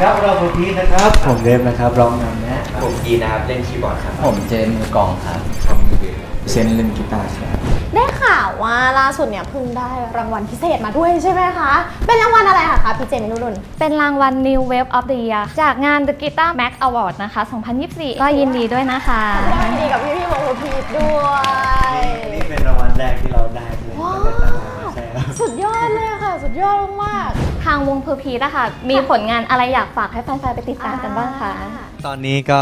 ครับเราเป็นพีทนะครับ ผมเดฟนะครับร้องนำนะผมกีนะครับเล่นคีย์บอร์ดครับ ผมเจนมือกองครับเซนเล่นกีตาร์ครับได้ข่าวว่าล่าสุดเนี่ยเพิ่งได้รางวัลพิเศษมาด้วยใช่ไหมคะ เป็นรางวัลอะไรคะคะพี่เจมินุรุนเป็นรางวัล New Wave of the Year จากงาน The Guitar Max Award นะคะ 2024 ก็ยินดีด้วยนะคะแสดงดีกับพี่พี่วงพีทด้วยนี่เป็นรางวัลแรกที่เราได้เลยว้าสุดยอดเลยค่ะ สุดยอดมากางวงเพอร์พีนะคะมีผลงานอะไรอยากฝากให้แฟนๆไปติดๆตามกันบ้างคะ ตอนนี้ก็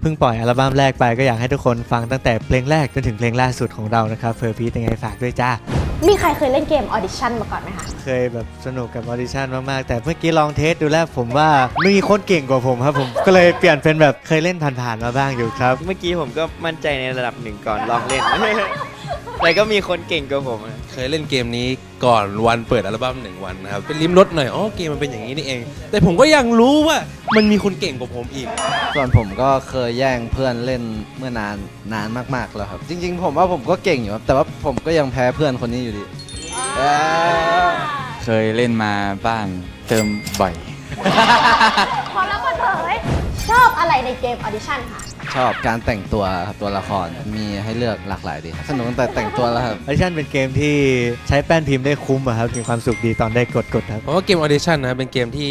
เพิ่งปล่อยอัลบั้มแรกไปก็อยากให้ทุกคนฟังตั้งแต่เพลงแรกจนถึงเพลงล่าสุดของเรานะครับเฟอร์พีทยังไงฝากด้วยจ้า มีใครเคยเล่นเกมออดิชั่นมาก่อนไหมคะ เคยแบบสนุกกับออดิชั่นมากๆ แต่เมื่อกี้ลองเทสดูแล้วผมว่ามีคนเก่งกว่าผมครับผม ก็เลยเปลี่ยนเป็นแบบเคยเล่นผ่านๆมาบ้างอยู่ครับ เมื่อกี้ผมก็มั่นใจในระดับหนึ่งก่อนลองเล่น แต่ก็มีคนเก่งกว่าผมอะเค ยเล่นเกมนี้ก่อนวันเปิดอัลบั้มหนึ่งวันนะครับเป็นลิมรถหน่อยอ๋อเกมมันเป็นอย่างนี้นี่เอง แต่ผมก็ยังรู้ว่ามันมีคนเก่งกว่าผมอีก ส่วนผมก็เคยแย่งเพื่อนเล่นเมื่อนานนานมากๆแล้วครับ จริง ๆ ผมว่าผมก็เก่งอยู่ครับแต่ว่าผมก็ยังแพ้เพื่อนคนนี้อยู่ดีเอ้ยเคยเล่นมาบ้างเติมบ่อยพร้อมแล้วเปิดเผยชอบอะไรในเกมออดิชั่นค่ะ ชอบการแต่งตัวครับตัวละครมีให้เลือกหลากหลายดีครับสนุกตั้งแต่แต่งตัวแล้วครับ ออดิชั่นเป็นเกมที่ใช้แป้นพิมพ์ได้คุ้มอะครับมีความสุขดีตอนได้กดกดๆครับเพราะว่าเกมออเดชั่นนะครับเป็นเกมที่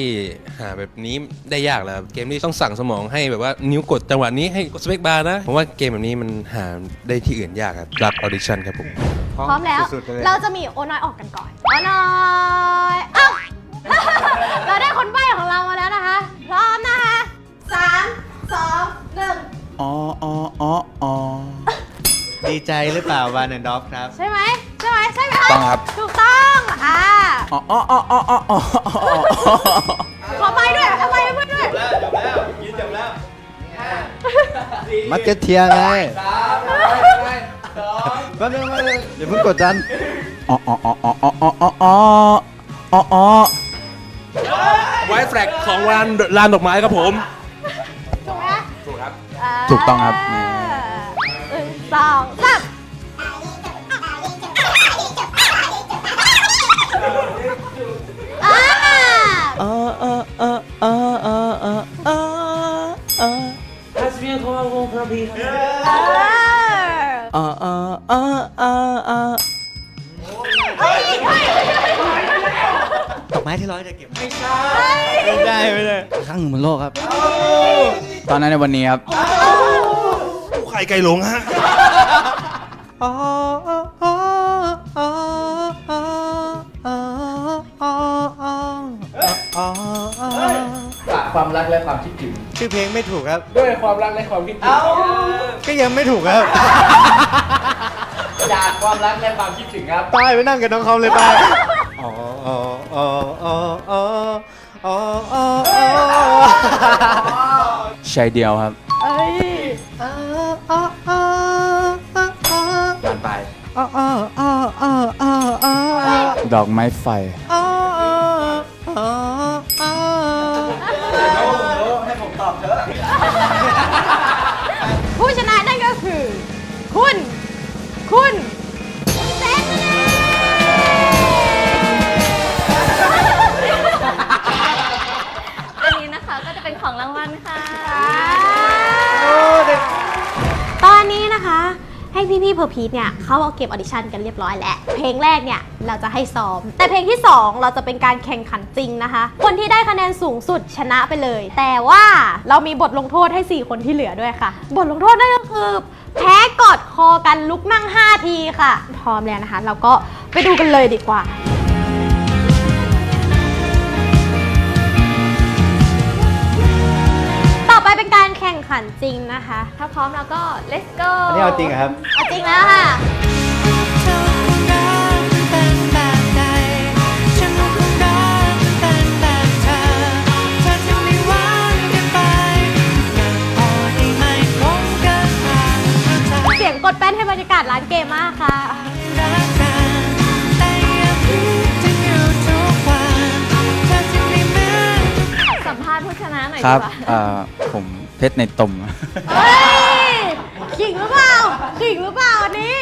หาแบบนี้ได้ยากแล้วครับเกมที่ต้องสั่งสมองให้แบบว่านิ้วกดจังหวะนี้ให้กดสเปคบาร์นะผมว่าเกมแบบนี้มันหาได้ที่อื่นยากครับรับออเดชั่นครับผม พร้อมแล้ว สุดๆไปเลย เราจะมีโอน้อยออกกันก่อน โอน้อยเอ้า เราได้คนใบ้ของเรามาแล้วนะคะ พร้อมนะคะสามสองหนึ่ง อ๋ออ๋ออ๋ออ๋อดีใจหรือเปล่าวานแอนด์ด็อกครับ ใช่ไหมใช่ไหมใช่ไหมต้องครับ ถูกต้องอ่าอ๋ออ๋ออ๋ออ๋ออ๋ออ๋อขอใบด้วยขอใบด้วยด้วยมัดเก็ตเทียไงแป๊บนึงแป๊บนึงอย่าเพิ่งกดดันอ๋ออ๋ออ๋ออ๋ออ๋ออ๋ออ๋ออ๋ออ๋อไวท์แฟลกของลานลานดอกไม้ครับผมถูกไหม ถูกครับถูกต้องครับ หนึ่งสองสามอ่าเออเออเออเออเออเออเออเออเออเออเออเออเออเออดอกไม้ที่ร้อยจะเก็บไม่ใช่ไม่ใช่ไม่ใช่ครั้งหนึ่งบนโลกครับ ตอนนั้นในวันนี้ครับ กูไข่ไก่หลงฮะ ฝากความรักและความคิดถึง ชื่อเพลงไม่ถูกครับ ด้วยความรักและความคิดถึง ก็ยังไม่ถูกครับ จากความรักและความคิดถึงครับ ตายไปนั่งกับน้องเขาเลยไปอ๋ออ๋ออ๋ออ๋ออ๋ออ๋อ ชัยเดียวครับเอ้ยผ่านไปดอกไม้ไฟให้ผมตอบเถอะ ให้พี่ๆเพอพีทเนี่ยเขาเอาเก็บออดิชั่นกันเรียบร้อยแล้ว เพลงแรกเนี่ยเราจะให้ซ้อม แต่เพลงที่ 2 เราจะเป็นการแข่งขันจริงนะคะ คนที่ได้คะแนนสูงสุดชนะไปเลย แต่ว่าเรามีบทลงโทษให้ 4 คนที่เหลือด้วยค่ะ บทลงโทษนั่นก็คือแพ้กอดคอกันลุกนั่ง 5 ทีค่ะ พร้อมแล้วนะคะ เราก็ไปดูกันเลยดีกว่า เป็นการแข่งขันจริงนะคะ ถ้าพร้อมแล้วก็ let's go อันนี้เอาจริงเหรอครับ เอาจริงแล้วค่ะ นะหน่อยคดีรับกว่าเอ่อผมเพชรในตม เฮ้ยขิงหรือเปล่าขิงหรือเปล่าอันนี้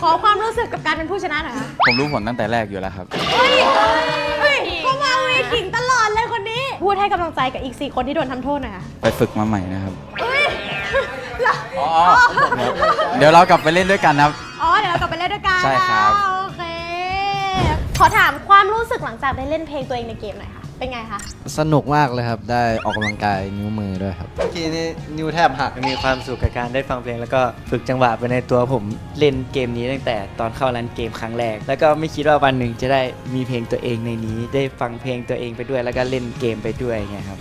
ขอความรู้สึกกับการเป็นผู้ชนะหน่อยค่ะผมรู้ผลตั้งแต่แรกอยู่แล้วครับ เฮ้ยเฮ้ยก็มาวีขิงตลอดเลยคนนี้ผพูดให้กำลังใจกับอีก 4 คนที่โดนทำโทษหน่อยค่ะไปฝึกมาใหม่นะครับอ๋อ เดี๋ยวเรากลับไปเล่นด้วยกันนะครับ อ๋อเดี๋ยวเรากลับไปเล่นด้วยกันใช่ครับ โอเค ขอถามความรู้สึกหลังจากได้เล่นเพลงตัวเองในเกมหน่อยค่ะ เป็นไงคะ สนุกมากเลยครับ ได้ออกกำลังกายนิ้วมือด้วยครับ เมื่อกี้นี่นิ้วแทบหักมีความสุขกับการได้ฟังเพลง แล้วก็ฝึกจังหวะไปในตัวผมเล่นเกมนี้ตั้งแต่ตอนเข้าร้านเกมครั้งแรก แล้วก็ไม่คิดว่าวันหนึ่งจะได้มีเพลงตัวเองในนี้ ได้ฟังเพลงตัวเองไปด้วย แล้วก็เล่นเกมไปด้วยไงครับ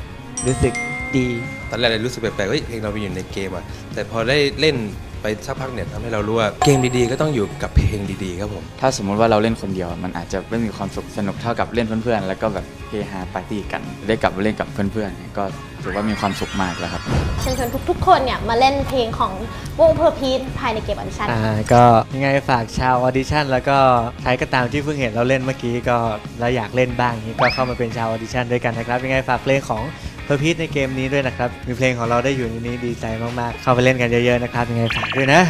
รู้สึกดี ตอนแรกเลยรู้สึกแปลกๆเฮ้ยเพลงเราไปอยู่ในเกมอะ แต่พอได้เล่น ไปสักพักเนี่ยทำให้เรารู้ว่าเกมดีๆ ก็ต้องอยู่กับเพลงดีๆ ครับผม ถ้าสมมุติว่าเราเล่นคนเดียว มันอาจจะไม่มีความสุขสนุกเท่ากับเล่นเพื่อนๆ แล้วก็แบบเฮฮาปาร์ตี้กัน ได้กลับมาเล่นกับเพื่อนๆเนี่ยก็ถือว่ามีความสุขมากแล้วครับ เชิญชวนทุกๆ คนเนี่ยมาเล่นเพลงของวงเพอร์พีทภายในเกมออดิชั่น อ่าก็ยังไงฝากชาวออดิชั่นแล้วก็ใครก็ตามที่เพิ่งเห็นเราเล่นเมื่อกี้ก็แล้วอยากเล่นบ้างอย่างนี้ก็เข้ามาเป็นชาวออดิชั่นด้วยกันนะครับยังไงฝากเพลงของ เพอร์พีทในเกมนี้ด้วยนะครับ มีเพลงของเราได้อยู่ในนี้ดีใจมากๆ เข้าไปเล่นกันเยอะๆนะครับยังไงฝากด้วยนะ